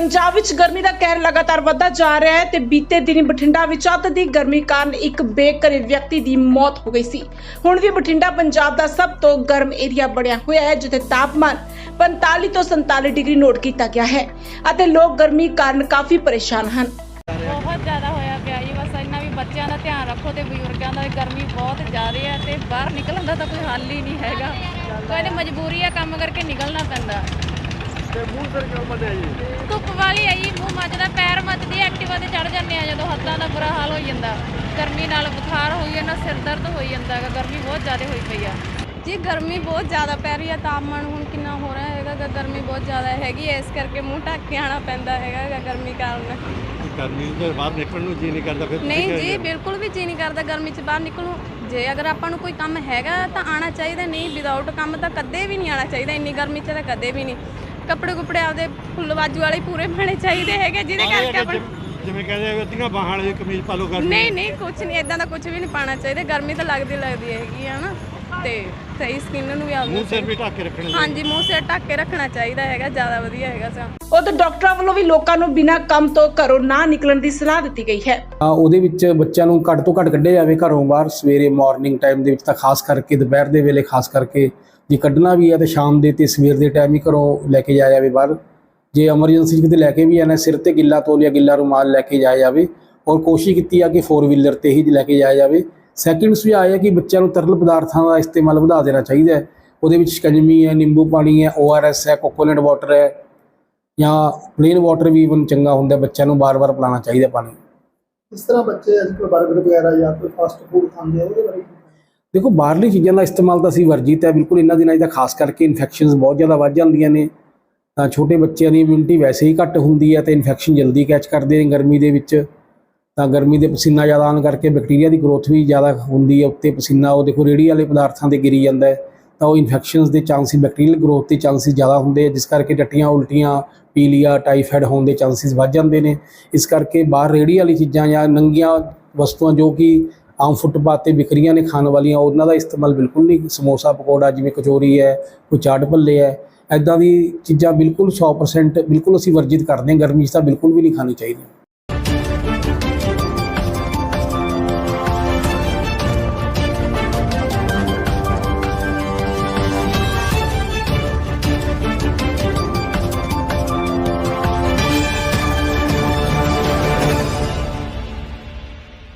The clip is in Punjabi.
ਪੰਜਾਬ ਵਿੱਚ ਗਰਮੀ ਦਾ ਕਹਿਰ ਲਗਾਤਾਰ ਵੱਧਦਾ ਜਾ ਰਿਹਾ ਹੈ ਤੇ ਬੀਤੇ ਦਿਨੀ ਬਠਿੰਡਾ ਵਿੱਚ ਅੱਤ ਦੀ ਗਰਮੀ ਕਾਰਨ ਇੱਕ ਬੇਘਰੇ ਵਿਅਕਤੀ ਦੀ ਮੌਤ ਹੋ ਗਈ ਸੀ। ਹੁਣ ਵੀ ਬਠਿੰਡਾ, ਪੰਜਾਬ ਦਾ ਸਭ ਤੋਂ ਗਰਮ ਏਰੀਆ ਬਣਿਆ ਹੋਇਆ ਹੈ, ਜਿੱਥੇ ਤਾਪਮਾਨ 45 ਤੋਂ 47 ਡਿਗਰੀ ਨੋਟ ਕੀਤਾ ਗਿਆ ਹੈ ਅਤੇ ਲੋਕ ਗਰਮੀ ਕਾਰਨ ਕਾਫੀ ਪਰੇਸ਼ਾਨ ਹਨ। ਬਹੁਤ ਜ਼ਿਆਦਾ ਹੋਇਆ ਪਿਆ ਜੀ, ਬਸ ਇੰਨਾ ਵੀ ਬੱਚਿਆਂ ਦਾ ਧਿਆਨ ਰੱਖੋ ਤੇ ਬਜ਼ੁਰਗਾਂ ਦਾ ਗਰਮੀ ਬਹੁਤ ਜ਼ਿਆਦਾ ਹੈ ਤੇ ਬਾਹਰ ਨਿਕਲਣ ਦਾ ਤਾਂ ਕੋਈ ਹੱਲ ਹੀ ਨਹੀਂ ਹੈਗਾ। ਕੋਈ ਮਜਬੂਰੀ ਹੈ ਕੰਮ ਕਰਕੇ ਨਿਕਲਣਾ ਪੈਂਦਾ। ਤੇ ਮੂੰਹ ਸਿਰ ਕਿਉਂ ਬੰਨਿਆ ਜੀ? ਧੁੱਪ ਵਾਲੀ ਹੈ ਜੀ ਮੂੰਹ ਮੱਚਦਾ ਪੈਰ ਮੱਚਦੀ ਐਕਟਿਵਾ ਤੇ ਚੜ ਜਾਂਦੇ ਆ ਜਦੋਂ ਹੱਥਾਂ ਦਾ ਬੁਰਾ ਹਾਲ ਹੋ ਜਾਂਦਾ। ਗਰਮੀ ਨਾਲ ਬੁਖਾਰ ਹੋਈ ਜਾਂਦਾ ਸਿਰ ਦਰਦ ਹੋਈ ਜਾਂਦਾ ਹੈਗਾ ਗਰਮੀ ਬਹੁਤ ਜ਼ਿਆਦਾ ਹੋਈ ਪਈ ਆ। ਜੀ ਗਰਮੀ ਬਹੁਤ ਜ਼ਿਆਦਾ ਪੈ ਰਹੀ ਹੈ ਤਾਪਮਾਨ ਹੁਣ ਕਿੰਨਾ ਹੋ ਰਿਹਾ ਹੈਗਾ ਗਾ, ਗਰਮੀ ਬਹੁਤ ਜ਼ਿਆਦਾ ਹੈਗੀ ਹੈ ਇਸ ਕਰਕੇ ਮੂੰਹ ਢੱਕ ਕੇ ਆਣਾ ਪੈਂਦਾ ਹੈਗਾ ਗਾ ਗਰਮੀ ਕਾਰਨ। ਗਰਮੀ ਤੋਂ ਬਾਹਰ ਨਿਕਲਣ ਨੂੰ ਜੀ ਨਹੀਂ ਕਰਦਾ ਫਿਰ ਤੁਸੀਂ ਨਹੀਂ ਕਿਆ ਜੀ ਕਰਦੇ? ਬਿਲਕੁਲ ਵੀ ਜੀ ਨਹੀਂ ਕਰਦਾ ਗਰਮੀ 'ਚ ਬਾਹਰ ਨਿਕਲੂ ਜੇ ਅਗਰ ਆਪਾਂ ਨੂੰ ਕੋਈ ਕੰਮ ਹੈਗਾ ਤਾਂ ਆਣਾ ਚਾਹੀਦਾ ਨਹੀਂ ਵਿਦਆਊਟ ਕੰਮ ਤਾਂ ਕਦੇ ਵੀ ਨਹੀਂ ਆਣਾ ਚਾਹੀਦਾ ਇੰਨੀ ਗਰਮੀ 'ਚ ਤਾਂ ਕਦੇ ਵੀ ਨਹੀਂ। ਕੱਪੜੇ ਕੁਪੜੇ ਆਪਦੇ ਫੁੱਲ ਬਾਜੂ ਵਾਲੇ ਹੀ ਪੂਰੇ ਪਾਣੇ ਚਾਹੀਦੇ ਹੈਗੇ ਜਿਹਦੇ ਕਰਕੇ ਆਪਾਂ ਜਿਵੇਂ- ਜਿਵੇਂ ਕਹਿੰਦੇ ਆ ਅੱਧੀਆਂ ਬਾਹਾਂ ਵਾਲੀ ਕਮੀਜ਼ ਪਾ ਲਓ ਗਰਮੀ ਨਹੀਂ ਨਹੀਂ ਕੁਝ ਨਹੀਂ ਇਦਾਂ ਦਾ ਕੁਝ ਵੀ ਨਹੀਂ ਪਾਣਾ ਚਾਹੀਦਾ ਗਰਮੀ ਤਾਂ ਲੱਗਦੀ ਲੱਗਦੀ ਹੈਗੀ ਆ ਨਾ। ਤੇ ਸਹੀ ਸਕਿਨ ਨੂੰ ਵੀ ਮੂੰਹ ਸਿਰ ਵੀ ਢੱਕ ਕੇ ਰੱਖਣੇ ਹਾਂਜੀ ਮੂੰਹ ਸਿਰ ਢੱਕ ਕੇ ਰੱਖਣਾ ਚਾਹੀਦਾ ਹੈਗਾ ਜ਼ਿਆਦਾ ਵਧੀਆ ਹੈਗਾ ਸਾ। ਉਧਰ ਡਾਕਟਰਾਂ ਵੱਲੋਂ ਵੀ ਲੋਕਾਂ ਨੂੰ ਬਿਨਾਂ ਕੰਮ ਤੋਂ ਘਰੋਂ ਨਾ ਨਿਕਲਣ ਦੀ ਸਲਾਹ ਦਿੱਤੀ ਗਈ ਹੈ। ਤਾਂ ਉਹਦੇ ਵਿੱਚ ਬੱਚਿਆਂ ਨੂੰ ਘੱਟ ਤੋਂ ਘੱਟ ਕੱਢਿਆ ਜਾਵੇ ਘਰੋਂ ਬਾਹਰ ਸਵੇਰੇ ਮਾਰਨਿੰਗ ਟਾਈਮ ਦੇ ਵਿੱਚ ਤਾਂ ਖਾਸ ਕਰਕੇ ਦੁਪਹਿਰ ਦੇ ਵੇਲੇ ਖਾਸ ਕਰਕੇ ਜੇ ਕੱਢਣਾ ਵੀ ਹੈ ਤਾਂ ਸ਼ਾਮ ਦੇ ਤੇ ਸਵੇਰ ਦੇ ਟਾਈਮ ਹੀ ਘਰੋਂ ਲੈ ਕੇ ਜਾਇਆ ਜਾਵੇ ਬਾਹਰ। ਜੇ ਐਮਰਜੈਂਸੀ ਕਿਤੇ ਲੈ ਕੇ ਵੀ ਆਣਾ ਸਿਰ ਤੇ ਗਿੱਲਾ ਤੋਲੀਆ ਗਿੱਲਾ ਰੁਮਾਲ ਲੈ ਕੇ ਜਾਇਆ ਜਾਵੇ। ਔਰ ਕੋਸ਼ਿਸ਼ ਕੀਤੀ ਆ ਕਿ 4 ਵੀਲਰ ਤੇ ਹੀ ਲੈ ਕੇ ਜਾਇਆ ਜਾਵੇ। ਸੈਕਿੰਡਸ ਵੀ ਆਇਆ ਕਿ ਬੱਚਿਆਂ ਨੂੰ ਤਰਲ ਪਦਾਰਥਾਂ ਦਾ ਇਸਤੇਮਾਲ ਵਧਾ ਦੇਣਾ ਚਾਹੀਦਾ ਹੈ। ਉਹਦੇ ਵਿੱਚ ਸ਼ਿਕੰਜਵੀ ਹੈ ਨਿੰਬੂ ਪਾਣੀ ਹੈ ਓਆਰਐਸ ਹੈ ਕੋਕੋਨਟ ਵਾਟਰ ਹੈ ਜਾਂ ਪਲੇਨ ਵਾਟਰ ਵੀ ਇਵਨ ਚੰਗਾ ਹੁੰਦਾ ਹੈ, ਬੱਚਿਆਂ ਨੂੰ ਬਾਰ-ਬਾਰ ਪਿਲਾਉਣਾ ਚਾਹੀਦਾ ਪਾਣੀ। ਇਸ ਤਰ੍ਹਾਂ ਬੱਚੇ ਅੱਜ ਕੱਲ੍ਹ 버ਗਰ ਵਗੈਰਾ ਜਾਂ ਕੋਈ ਫਾਸਟ ਫੂਡ ਖਾਂਦੇ ਆ ਉਹਦੇ ਬਾਰੇ? ਦੇਖੋ ਬਾਹਰਲੀ ਚੀਜ਼ਾਂ ਦਾ ਇਸਤੇਮਾਲ ਤਾਂ ਅਸੀਂ ਵਰਜਿਤ ਹੈ ਬਿਲਕੁਲ ਇਹਨਾਂ ਦਿਨਾਂ 'ਚ ਤਾਂ ਖਾਸ ਕਰਕੇ ਇਨਫੈਕਸ਼ਨਸ ਬਹੁਤ ਜ਼ਿਆਦਾ ਵੱਧ ਜਾਂਦੀਆਂ ਨੇ। ਤਾਂ ਛੋਟੇ ਬੱਚਿਆਂ ਦੀ ਇਮਿਊਨਿਟੀ ਵੈਸੇ ਹੀ ਘੱਟ ਹੁੰਦੀ ਹੈ ਤੇ ਇਨਫੈਕਸ਼ਨ ਜਲਦੀ ਕੈਚ ਕਰਦੇ ਨੇ ਗਰਮੀ ਦੇ ਵਿੱਚ। ਤਾਂ ਗਰਮੀ ਦੇ ਪਸੀਨਾ ਜ਼ਿਆਦਾ ਆਉਣ ਕਰਕੇ ਬੈਕਟੀਰੀਆ ਦੀ ਗਰੋਥ ਵੀ ਜ਼ਿਆਦਾ ਹੁੰਦੀ ਹੈ, ਉੱਤੇ ਪਸੀਨਾ, ਉਹ ਦੇਖੋ ਰੇੜੀ ਵਾਲੇ ਪਦਾਰਥਾਂ ਤੇ ਗਿਰੀ ਜਾਂਦਾ ਹੈ, ਤਾਂ ਉਹ ਇਨਫੈਕਸ਼ਨਸ ਦੇ ਚਾਂਸਿਸ ਬੈਕਟੀਰੀਅਲ ਗਰੋਥ ਦੇ ਚਾਂਸਿਸ ਜ਼ਿਆਦਾ ਹੁੰਦੇ ਆ ਜਿਸ ਕਰਕੇ ਟੱਟੀਆਂ, ਉਲਟੀਆਂ, ਪੀਲੀਆ ਟਾਈਫਾਇਡ ਹੋਣ ਦੇ ਚਾਂਸਿਸ ਵੱਧ ਜਾਂਦੇ ਨੇ, ਇਸ ਕਰਕੇ ਬਾਹਰ ਰੇੜੀ ਵਾਲੀ ਚੀਜ਼ਾਂ ਜਾਂ ਨੰਗੀਆਂ ਵਸਤੂਆਂ ਜੋ ਕਿ ਆਮ ਫੁੱਟਪਾਥ ਤੇ ਵਿਕਰੀਆਂ ਨੇ ਖਾਣ ਵਾਲੀਆਂ, ਉਹਨਾਂ ਦਾ ਇਸਤੇਮਾਲ ਬਿਲਕੁਲ ਨਹੀਂ, ਸਮੋਸਾ ਪਕੌੜਾ ਜਿਵੇਂ ਕਚੋਰੀ ਹੈ, ਕੋਈ ਚਾਟ ਭੱਲੇ ਹੈ ਐਦਾਂ ਦੀ ਚੀਜ਼ਾਂ ਬਿਲਕੁਲ 100% ਬਿਲਕੁਲ ਅਸੀਂ ਵਰਜਿਤ ਕਰਦੇ ਹਾਂ, ਗਰਮੀ 'ਚ ਤਾਂ ਬਿਲਕੁਲ ਵੀ ਨਹੀਂ ਖਾਣੀ ਚਾਹੀਦੀ।